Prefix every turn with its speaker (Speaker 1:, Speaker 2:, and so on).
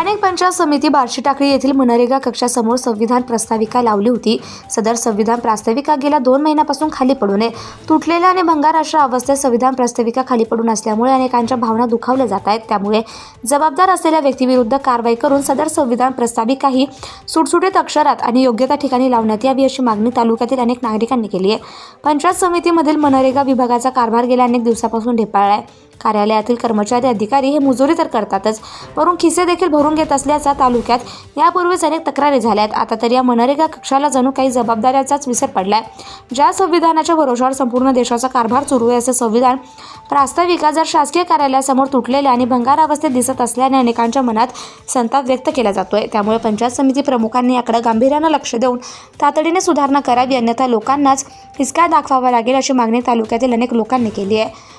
Speaker 1: स्थानिक पंचायत समिती बार्शी टाकळी येथील मनरेगा कक्षासमोर संविधान प्रस्ताविका लावली होती. सदर संविधान प्रास्ताविका गेल्या दोन महिन्यापासून खाली पडून आहे तुटलेल्या आणि भंगार अशा अवस्थेत संविधान प्रास्ताविका खाली पडून असल्यामुळे अनेकांच्या भावना दुखावल्या जात आहेत. त्यामुळे जबाबदार असलेल्या व्यक्तीविरुद्ध कारवाई करून सदर संविधान प्रस्ताविका ही सुटसुटीत अक्षरात आणि योग्य त्या ठिकाणी लावण्यात यावी अशी मागणी तालुक्यातील अनेक नागरिकांनी केली आहे. पंचायत समितीमधील मनरेगा विभागाचा कारभार गेल्या अनेक दिवसापासून ढेपाळला आहे. कार्यालयातील कर्मचारी अधिकारी हे मुजोरी तर करतातच वरून खिसे देखील भरून घेत असल्याचा तालुक्यात यापूर्वीच अनेक तक्रारी झाल्या आहेत आता तर या मनरेगा कक्षाला जणू काही जबाबदाऱ्याचाच विसर पडलाय. ज्या संविधानाच्या भरोशावर संपूर्ण देशाचा कारभार सुरू आहे असं संविधान प्रास्ताविका जर शासकीय कार्यालयासमोर तुटलेल्या आणि भंगार अवस्थेत दिसत असल्याने अनेकांच्या मनात संताप व्यक्त केला जातोय. त्यामुळे पंचायत समिती प्रमुखांनी याकडे गांभीर्यानं लक्ष देऊन तातडीने सुधारणा करावी अन्यथा लोकांनाच हिसका दाखवावा लागेल अशी मागणी तालुक्यातील अनेक लोकांनी केली आहे.